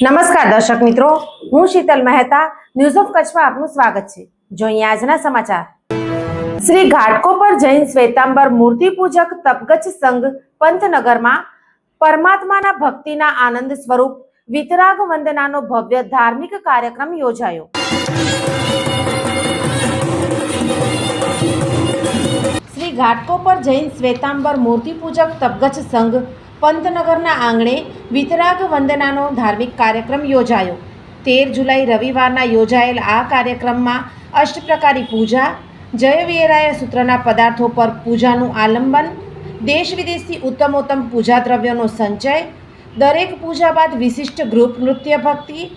નમસ્કાર દર્શક મિત્રો, હું શીતલ મહેતા ન્યૂઝ ઓફ કચ્છમાં આપનું સ્વાગત છે. જોઈએ આજના સમાચાર. શ્રી ઘાટકોપર જૈન શ્વેતાંબર મૂર્તિ પૂજક તપગચ્છ સંઘ પંથનગરમાં પરમાત્માના ભક્તિના આનંદ સ્વરૂપ વિતરાગ વંદનાનો ભવ્ય ધાર્મિક કાર્યક્રમ યોજાયો. શ્રી ઘાટકોપર જૈન શ્વેતાંબર મૂર્તિ પૂજક તપગચ્છ સંઘ પંતનગરના આંગણે વિતરાગ વંદનાનો ધાર્મિક કાર્યક્રમ યોજાયો. તેર જુલાઈ રવિવારના યોજાયેલ આ કાર્યક્રમમાં અષ્ટપ્રકારી પૂજા જય સૂત્રના પદાર્થો પર પૂજાનું આલંબન, દેશ વિદેશથી ઉત્તમોત્તમ પૂજા દ્રવ્યોનો સંચય, દરેક પૂજા બાદ વિશિષ્ટ ગ્રુપ નૃત્ય ભક્તિ,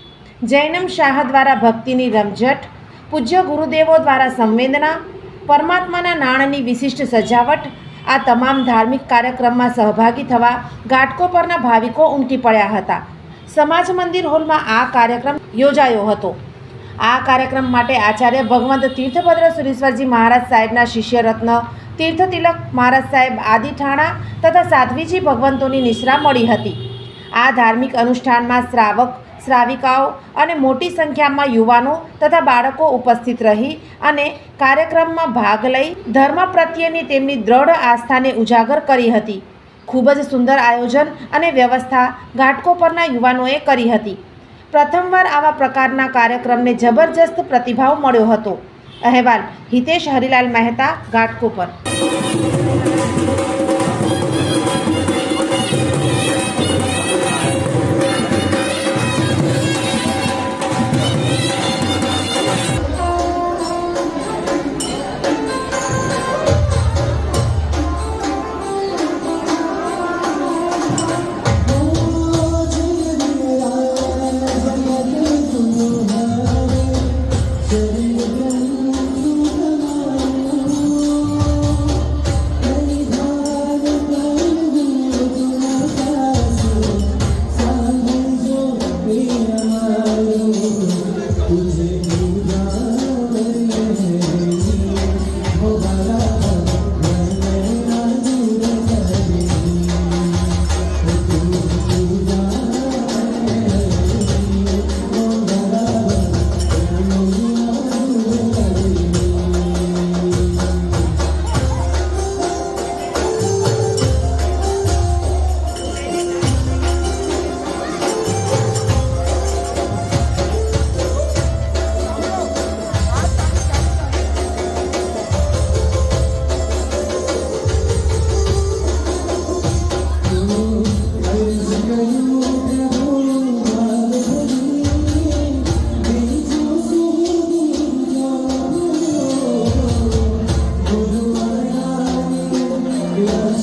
જૈનમ શાહ દ્વારા ભક્તિની રમઝટ, પૂજ્ય ગુરુદેવો દ્વારા સંવેદના, પરમાત્માના નાણની વિશિષ્ટ સજાવટ આ તમામ ધાર્મિક કાર્યક્રમમાં સહભાગી થવા ઘાટકો પરના ભાવિકો ઉમટી પડ્યા હતા. સમાજ મંદિર હોલમાં આ કાર્યક્રમ યોજાયો હતો. આ કાર્યક્રમ માટે આચાર્ય ભગવંત તીર્થભદ્ર સુરેશ્વરજી મહારાજ સાહેબના શિષ્ય રત્ન તીર્થતિલક મહારાજ સાહેબ આદિ ઠાણા તથા સાધ્વીજી ભગવંતોની નિશ્રા મળી હતી. આ ધાર્મિક અનુષ્ઠાનમાં શ્રાવક શ્રાવિકાઓ અને મોટી સંખ્યામાં યુવાનો તથા બાળકો ઉપસ્થિત રહી અને કાર્યક્રમમાં ભાગ લઈ ધર્મ પ્રત્યેની તેમની દ્રઢ આસ્થાને ઉજાગર કરી હતી. ખૂબ જ સુંદર આયોજન અને વ્યવસ્થા ઘાટકો પરના યુવાનોએ કરી હતી. પ્રથમવાર આવા પ્રકારના કાર્યક્રમને જબરજસ્ત પ્રતિભાવ મળ્યો હતો. અહેવાલ, હિતેશ હરિલાલ મહેતા, ઘાટકો પર. Yes.